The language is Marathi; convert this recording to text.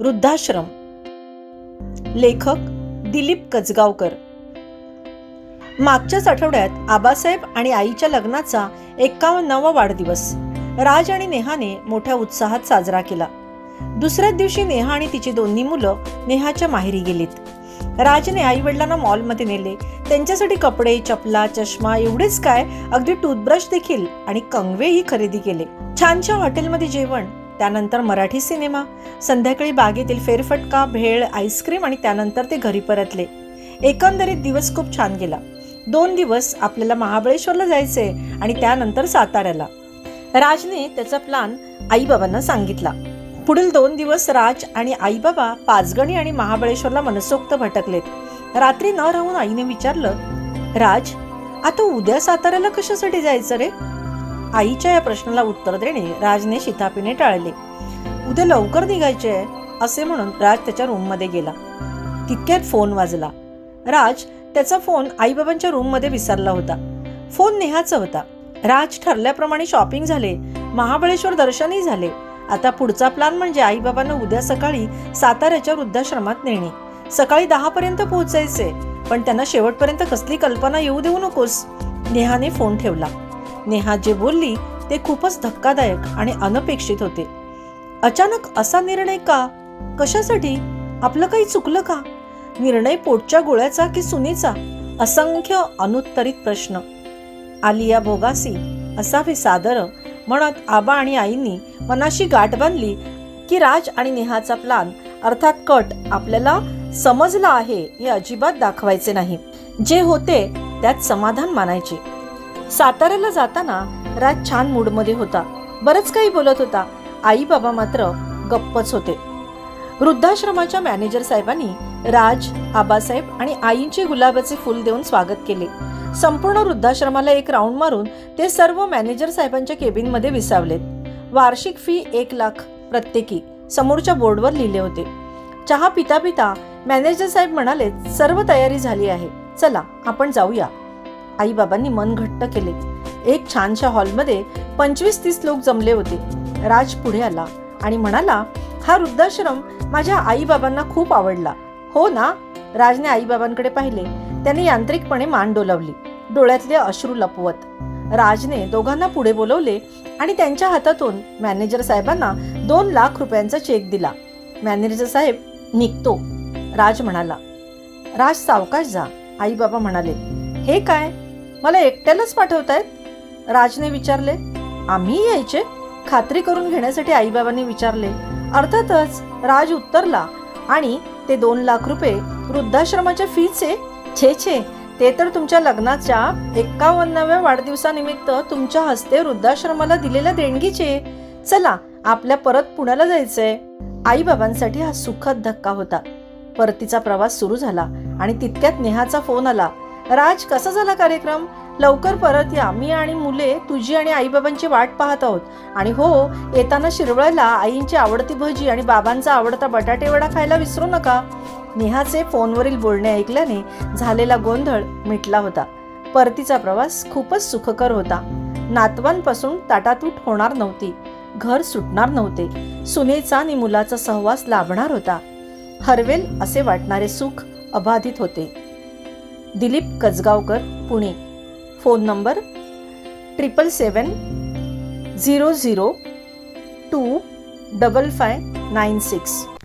वृद्धाश्रम. लेखक दिलीप कजगावकर मागच्याच आठवड्यात आबासाहेब आणि आईच्या लग्नाचा एक्कावन्नावा वाढदिवस. राज आणि नेहाने मोठ्या उत्साहात साजरा केला. दुसऱ्याच दिवशी नेहा आणि तिची दोन्ही मुलं नेहाच्या माहेरी गेलीत. राजने आई वडिलांना मॉलमध्ये नेले. त्यांच्यासाठी कपडे चपला चष्मा एवढेच काय अगदी टूथब्रश देखील आणि कंगवेही खरेदी केले. छानशा हॉटेलमध्ये जेवण त्यानंतर मराठी सिनेमा संध्याकाळी बागेतील फेरफटका भेळ आईस्क्रीम आणि त्यानंतर ते घरी परतले. एकंदरीत दिवस खूप छान गेला. दोन दिवस आपल्याला महाबळेश्वरला जायचे आणि त्यानंतर साताऱ्याला. राजने त्याचा प्लान आईबाबांना सांगितला. पुढील दोन दिवस राज आणि आईबाबा पाचगणी आणि महाबळेश्वरला मनसोक्त भटकलेत. रात्री न राहून आईने विचारलं राज आता उद्या साताऱ्याला कशासाठी जायचं रे? आईच्या या प्रश्नाला उत्तर देणे राजने शितापीने टाळले. उद्या लवकर निघायचे असे म्हणून राज त्याच्या रूममध्ये गेला. तितक्यात फोन वाजला. राज त्याचा फोन आईबाबांच्या रूममध्ये विसरला होता. फोन नेहाचा होता. राज ठरल्याप्रमाणे शॉपिंग झाले. महाबळेश्वर दर्शनही झाले. आता पुढचा प्लान म्हणजे आईबाबांना उद्या सकाळी साताऱ्याच्या वृद्धाश्रमात नेणे. सकाळी दहा पर्यंत पोहोचायचे. पण त्यांना शेवटपर्यंत कसली कल्पना येऊ देऊ नकोस. नेहाने फोन ठेवला. नेहा जे बोलली ते खूपच धक्कादायक आणि अनपेक्षित होते. अचानक असा निर्णय का? कशासाठी? आपलं काही चुकलं का? निर्णय पोटच्या गोळ्याचा की सुनीचा? असंख्य अनुत्तरित प्रश्न. आलिया भोगासी असावे सादर म्हणत आबा आणि आईंनी मनाशी गाठ बांधली की राज आणि नेहाचा प्लान अर्थात कट आपल्याला समजला आहे हे अजिबात दाखवायचे नाही. जे होते त्यात समाधान मानायचे. साताऱ्याला जाताना राज छान मूडमध्ये होता. बरंच काही बोलत होता. आई बाबा मात्र गप्पच होते. वृद्धाश्रमाच्या मॅनेजर साहेबांनी राज आबासाहेब आणि आईंचे गुलाबाचे फुल देऊन स्वागत केले. संपूर्ण वृद्धाश्रमाला एक राऊंड मारून ते सर्व मॅनेजर साहेबांच्या केबिनमध्ये विसावलेत. वार्षिक फी एक लाख प्रत्येकी. समोरच्या बोर्डवर लिहिले होते. चहा पिता पिता मॅनेजर साहेब म्हणाले सर्व तयारी झाली आहे. चला आपण जाऊया. आईबाबांनी मन घट्ट केले. एक छानशा हॉलमध्ये पंचवीस तीस लोक जमले होते. राज पुढे आला आणि म्हणाला हा वृद्धाश्रम माझ्या आईबाबांना खूप आवडला. हो ना राजने आईबाबांकडे पाहिले. त्याने यांत्रिकपणे मान डोलावली. डोळ्यातले अश्रू लपवत. राजने दोघांना पुढे बोलवले आणि त्यांच्या हातातून मॅनेजर साहेबांना दोन लाख रुपयांचा चेक दिला. मॅनेजर साहेब निघतो. राज म्हणाला. राज सावकाश जा. आईबाबा म्हणाले. हे काय? मला एकट्यालाच पाठवतायत? राजने विचारले आम्ही यायचे? खात्री करून घेण्यासाठी आईबाबांनी विचारले. अर्थातच राज उत्तरला आणि ते दोन लाख रुपये वृद्धाश्रमाच्या फीचे छे छे. ते तर तुमच्या लग्नाच्या एक्कावन्नाव्या वाढदिवसानिमित्त तुमच्या हस्ते वृद्धाश्रमाला दिलेल्या देणगीचे. चला आपल्या परत पुण्याला जायचंय. आईबाबांसाठी हा सुखद धक्का होता. परतीचा प्रवास सुरू झाला आणि तितक्यात नेहाचा फोन आला. राज कसा झाला कार्यक्रम? लवकर परत या. मी आणि मुले तुझी आणि आईबाबांची वाट पाहत आहोत. आणि हो येताना शिरवळला आईंची आवडती भजी आणि बाबांचा आवडता बटाटे वडा खायला विसरू नका. नेहाचे फोनवरील बोलणे ऐकल्याने झालेला गोंधळ मिटला होता. परतीचा प्रवास खूपच सुखकर होता. नातवांपासून ताटातूट होणार नव्हती. घर सुटणार नव्हते. सुनेचा आणि मुलाचा सहवास लाभणार होता. हरवेल असे वाटणारे सुख अबाधित होते. Dilip Kajgaonkar Pune. Phone number triple seven zero zero two double five nine six